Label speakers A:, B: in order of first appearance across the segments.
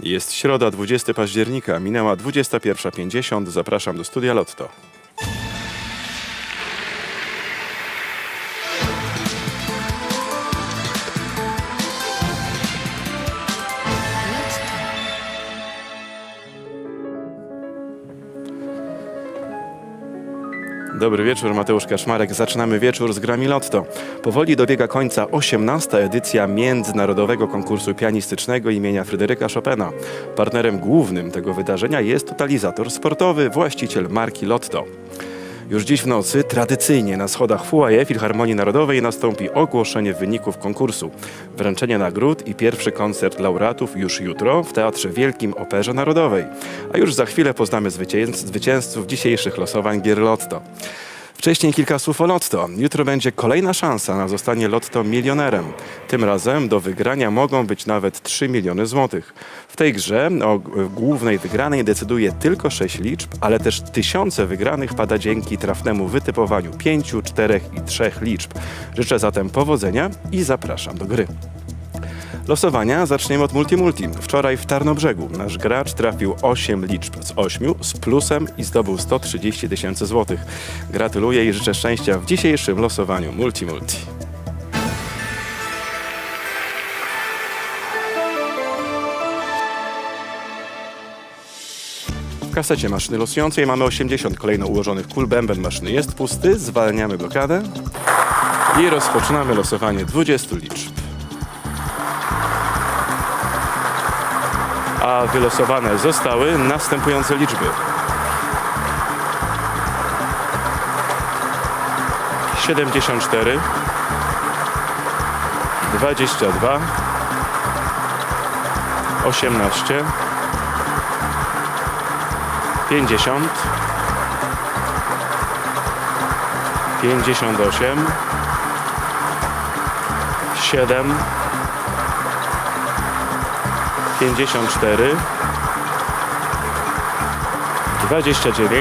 A: Jest środa, 20 października, minęła 21.50. Zapraszam do studia Lotto. Dobry wieczór, Mateusz Kaszmarek. Zaczynamy wieczór z grami Lotto. Powoli dobiega końca 18. edycja Międzynarodowego Konkursu Pianistycznego imienia Fryderyka Chopina. Partnerem głównym tego wydarzenia jest totalizator sportowy, właściciel marki Lotto. Już dziś w nocy tradycyjnie na schodach Foyer Filharmonii Narodowej nastąpi ogłoszenie wyników konkursu. Wręczenie nagród i pierwszy koncert laureatów już jutro w Teatrze Wielkim Operze Narodowej. A już za chwilę poznamy zwycięz- zwycięzców dzisiejszych losowań gier Lotto. Wcześniej kilka słów o Lotto. Jutro będzie kolejna szansa na zostanie Lotto milionerem. Tym razem do wygrania mogą być nawet 3 miliony złotych. W tej grze o głównej wygranej decyduje tylko 6 liczb, ale też tysiące wygranych pada dzięki trafnemu wytypowaniu 5, 4 i 3 liczb. Życzę zatem powodzenia i zapraszam do gry. Losowania zaczniemy od Multimulti. Wczoraj w Tarnobrzegu nasz gracz trafił 8 liczb z 8 z plusem i zdobył 130 tysięcy złotych. Gratuluję i życzę szczęścia w dzisiejszym losowaniu Multimulti. W kasecie maszyny losującej mamy 80 kolejno ułożonych kul. Bęben maszyny jest pusty, zwalniamy blokadę i rozpoczynamy losowanie 20 liczb. A wylosowane zostały następujące liczby. 74 22 18 50 58 7 54 29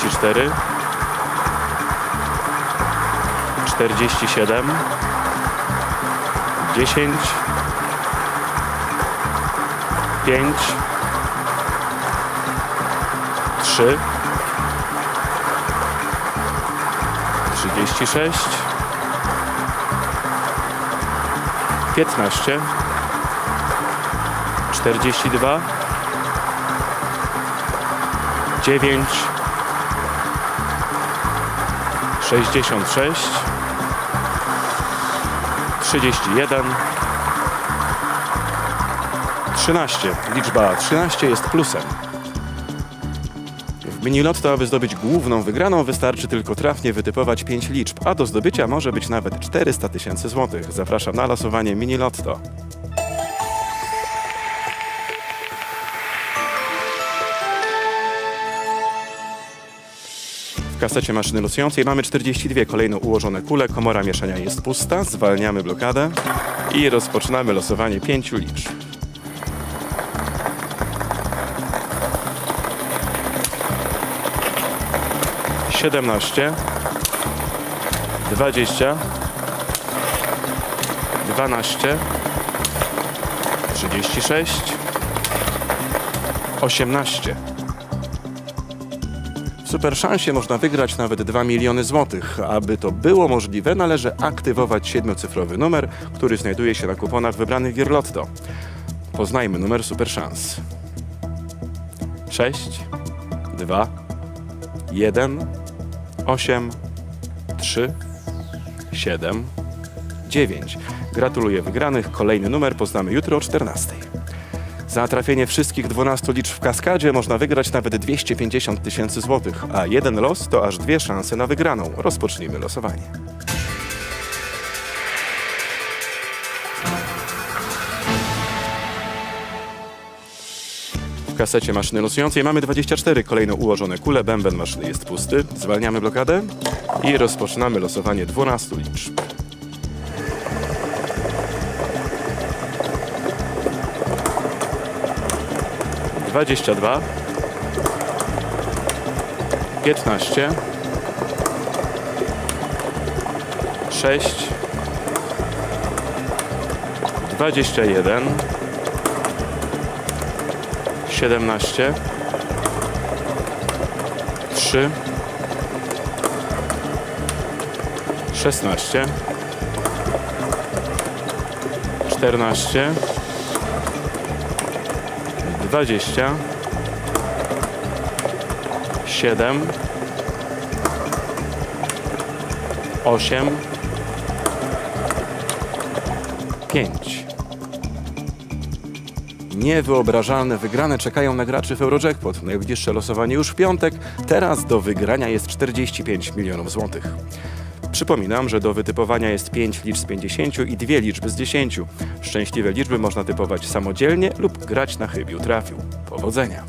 A: 34 47 10 5 3 36 15 42 9 66 31 13. Liczba 13 jest plusem. W mini lotto, aby zdobyć główną wygraną, wystarczy tylko trafnie wytypować 5 liczb, a do zdobycia może być nawet 400 tysięcy złotych. Zapraszam na losowanie mini lotto. W kasecie maszyny losującej mamy 42 kolejno ułożone kule, komora mieszania jest pusta, zwalniamy blokadę i rozpoczynamy losowanie 5 liczb. 17 20 12 36 18 W super szansie można wygrać nawet 2 miliony złotych. Aby to było możliwe, należy aktywować siedmiocyfrowy numer, który znajduje się na kuponach wybranych gier Lotto. Poznajmy numer super szans. 6 2 1 8, 3, 7, 9. Gratuluję wygranych. Kolejny numer poznamy jutro o 14. Za trafienie wszystkich 12 liczb w kaskadzie można wygrać nawet 250 tysięcy złotych, a jeden los to aż dwie szanse na wygraną. Rozpocznijmy losowanie. Kasecie maszyny losującej. Mamy 24 kolejno ułożone kule, bęben maszyny jest pusty. Zwalniamy blokadę i rozpoczynamy losowanie 12 liczb. Dwadzieścia dwa, piętnaście, sześć, 21, 17, 3, 16, 14, 20, 7, 8, 5. Niewyobrażalne wygrane czekają na graczy w Eurojackpot. Najbliższe losowanie już w piątek. Teraz do wygrania jest 45 milionów złotych. Przypominam, że do wytypowania jest 5 liczb z 50 i dwie liczby z 10. Szczęśliwe liczby można typować samodzielnie lub grać na chybił trafił. Powodzenia!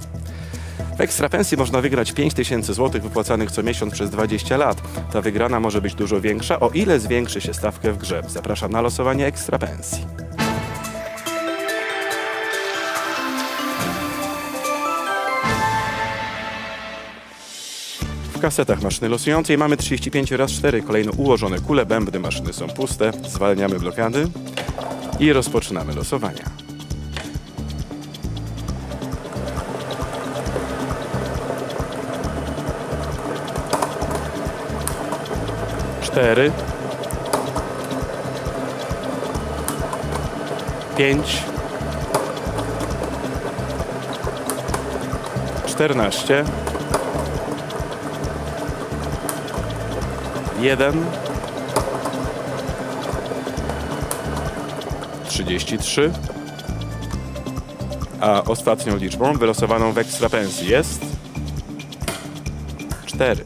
A: W ekstrapensji można wygrać 5000 zł wypłacanych co miesiąc przez 20 lat. Ta wygrana może być dużo większa, o ile zwiększy się stawkę w grze. Zapraszam na losowanie ekstrapensji. Kasetach maszyny losującej. Mamy 35 raz 4 kolejno ułożone kule, bębny maszyny są puste, zwalniamy blokady i rozpoczynamy losowania. Cztery, pięć, czternaście, jeden, trzydzieści trzy, a ostatnią liczbą wylosowaną w ekstrapensji jest cztery.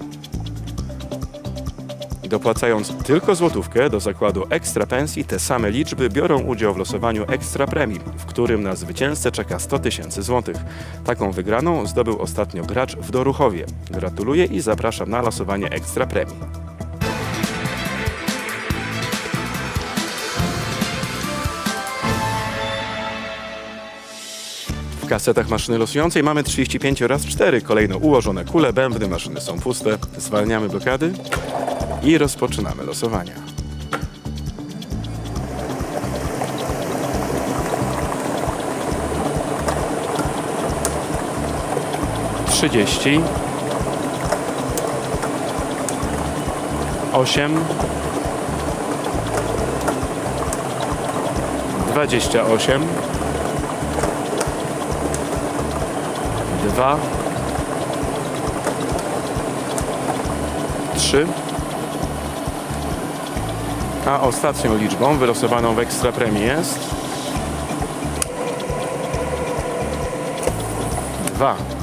A: I dopłacając tylko złotówkę do zakładu Ekstra Pensji, te same liczby biorą udział w losowaniu Ekstra Premii, w którym na zwycięzcę czeka 100 tysięcy złotych. Taką wygraną zdobył ostatnio gracz w Doruchowie. Gratuluję i zapraszam na losowanie Ekstra W kasetach maszyny losującej mamy 35 raz 4 kolejno ułożone kule, bębny maszyny są puste. Zwalniamy blokady i rozpoczynamy losowania. Trzydzieści. Osiem. Dwadzieścia osiem. Dwa. Trzy. A ostatnią liczbą wylosowaną w ekstra premii jest dwa.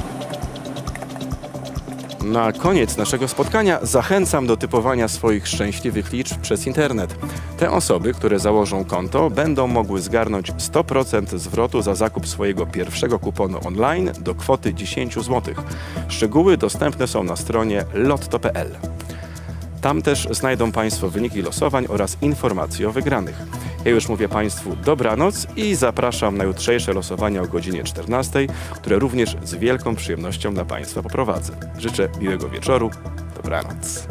A: Na koniec naszego spotkania zachęcam do typowania swoich szczęśliwych liczb przez internet. Te osoby, które założą konto, będą mogły zgarnąć 100% zwrotu za zakup swojego pierwszego kuponu online do kwoty 10 zł. Szczegóły dostępne są na stronie lotto.pl. Tam też znajdą Państwo wyniki losowań oraz informacje o wygranych. Ja już mówię Państwu dobranoc i zapraszam na jutrzejsze losowania o godzinie 14, które również z wielką przyjemnością dla Państwa poprowadzę. Życzę miłego wieczoru. Dobranoc.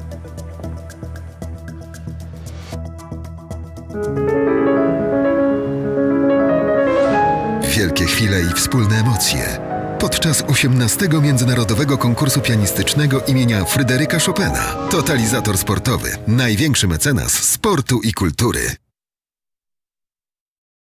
B: Wielkie chwile i wspólne emocje. Podczas 18 Międzynarodowego Konkursu Pianistycznego imienia Fryderyka Chopina. Totalizator sportowy. Największy mecenas sportu i kultury.